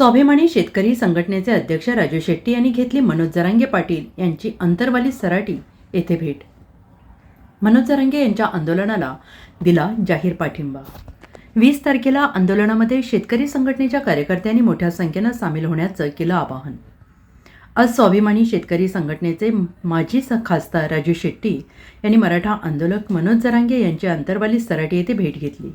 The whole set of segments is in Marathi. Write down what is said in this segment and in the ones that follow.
स्वाभिमानी शेतकरी संघटनेचे अध्यक्ष राजू शेट्टी यांनी घेतली मनोज जरांगे पाटील यांची अंतरवाली सराटी. येथे भेट. मनोज जरांगे यांच्या आंदोलनाला दिला जाहीर पाठिंबा. वीस तारखेला आंदोलनामध्ये शेतकरी संघटनेच्या कार्यकर्त्यांनी मोठ्या संख्येनं सामील होण्याचं केलं आवाहन. आज स्वाभिमानी शेतकरी संघटनेचे माजी स- खासदार राजू शेट्टी यांनी मराठा आंदोलक मनोज जरांगे यांची अंतरवाली सराटी येथे भेट घेतली.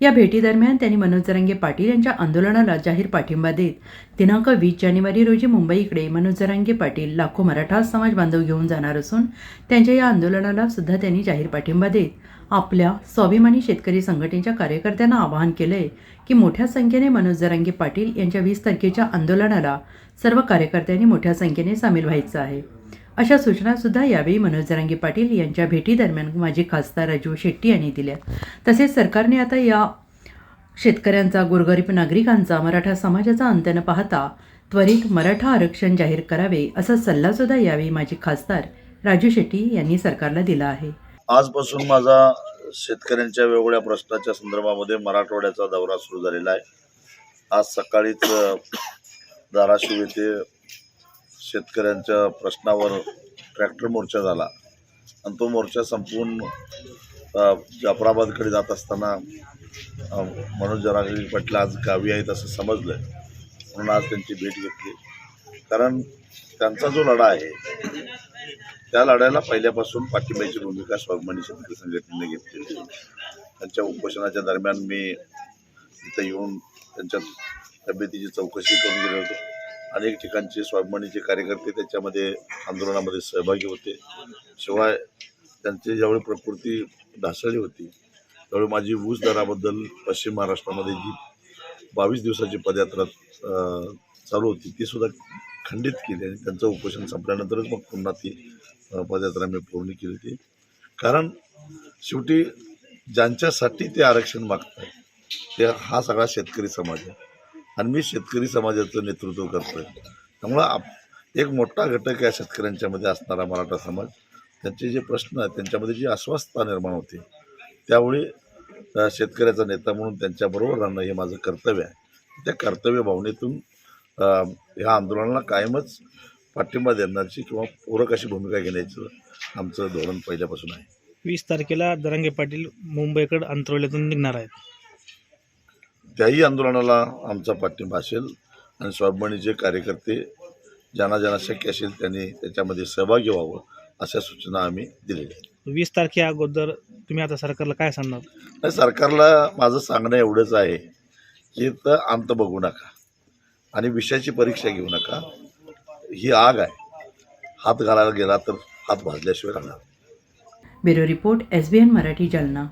या भेटीदरम्यान त्यांनी मनोज जरांगे पाटील यांच्या आंदोलनाला जाहीर पाठिंबा देत दिनांक वीस जानेवारी रोजी मुंबईकडे मनोज जरांगे पाटील लाखो मराठा समाज बांधव घेऊन जाणार असून त्यांच्या या आंदोलनाला सुद्धा त्यांनी जाहीर पाठिंबा देत आपल्या स्वाभिमानी शेतकरी संघटनेच्या कार्यकर्त्यांना आवाहन केलंय की मोठ्या संख्येने मनोज जरांगे पाटील यांच्या वीस तारखेच्या आंदोलनाला सर्व कार्यकर्त्यांनी मोठ्या संख्येने सामील व्हायचं आहे. अशा सूचनासुद्धा यावेळी मनोज जरांगे पाटील यांच्या भेटीदरम्यान माजी खासदार राजू शेट्टी यांनी दिल्या. तसेच सरकारने आता या शेतकऱ्यांचा गोरगरीब नागरिकांचा मराठा समाजाचा अंत न पाहता त्वरित मराठा आरक्षण जाहीर करावे असा सल्लासुद्धा यावेळी माजी खासदार राजू शेट्टी यांनी सरकारला दिला आहे. आजपासून माझा शेतकऱ्यांच्या वेगवेगळ्या प्रश्नाच्या संदर्भामध्ये मराठवाड्याचा दौरा सुरू झालेला आहे. आज सकाळीच धाराशिव येथे शेतकऱ्यांच्या प्रश्नावर ट्रॅक्टर मोर्चा झाला. आणि तो मोर्चा संपवून जाफराबादकडे जात असताना मनोज जरांगे पाटील आज गावी आहेत असं समजलं. म्हणून आज त्यांची भेट घेतली. कारण त्यांचा जो लढा आहे त्या लढ्याला पहिल्यापासून पाठिंब्याची भूमिका स्वाभिमानी शेतकरी संघटनेने घेतली त्यांच्या उपोषणाच्या दरम्यान मी इथं येऊन त्यांच्या तब्येतीची चौकशी करून गेलो होतो. अनेक ठिकाणचे स्वाभिमानीचे कार्यकर्ते त्याच्यामध्ये आंदोलनामध्ये सहभागी होते. शिवाय त्यांची ज्यावेळी प्रकृती ढासळली होती त्यावेळी माझी ऊस दराबद्दल पश्चिम महाराष्ट्रामध्ये जी बावीस दिवसाची पदयात्रा चालू होती ती सुद्धा खंडित केली आणि त्यांचं उपोषण संपल्यानंतरच मग पुन्हा ती पदयात्रा मी पूर्ण केली होती. कारण शेवटी ज्यांच्यासाठी ते आरक्षण मागत आहे ते हा सगळा शेतकरी समाज आहे. आणि मी शेतकरी समाजाचं नेतृत्व करतो आहे त्यामुळं आप एक मोठा घटक या शेतकऱ्यांच्यामध्ये असणारा मराठा समाज. त्यांचे जे प्रश्न आहेत त्यांच्यामध्ये जी अस्वस्थता निर्माण होते त्यावेळी शेतकऱ्याचा नेता म्हणून त्यांच्याबरोबर राहणं हे माझं कर्तव्य आहे. त्या कर्तव्य भावनेतून ह्या आंदोलनाला कायमच पाठिंबा देण्याची किंवा पूरक अशी भूमिका घेण्याचं आमचं धोरण पहिल्यापासून आहे. वीस तारखेला दरंगे पाटील मुंबईकडे अंतरवल्यातून निघणार आहेत. त्याही आंदोलनाला आमचा पाठिंबा असेल आणि स्वाभिमानीचे कार्यकर्ते ज्यांना ज्यांना शक्य असेल त्यांनी त्याच्यामध्ये सहभागी व्हावं अशा सूचना आम्ही दिलेल्या आहेत. वीस तारखे अगोदर तुम्ही आता सरकारला काय सांगणार? आणि सरकारला माझं सांगणं एवढंच आहे की तर अंत बघू नका आणि विषयाची परीक्षा घेऊ नका. ही आग आहे. हात घालायला गेला तर हात भाजल्याशिवाय राहणार bureau report S B N Marathi Jalna.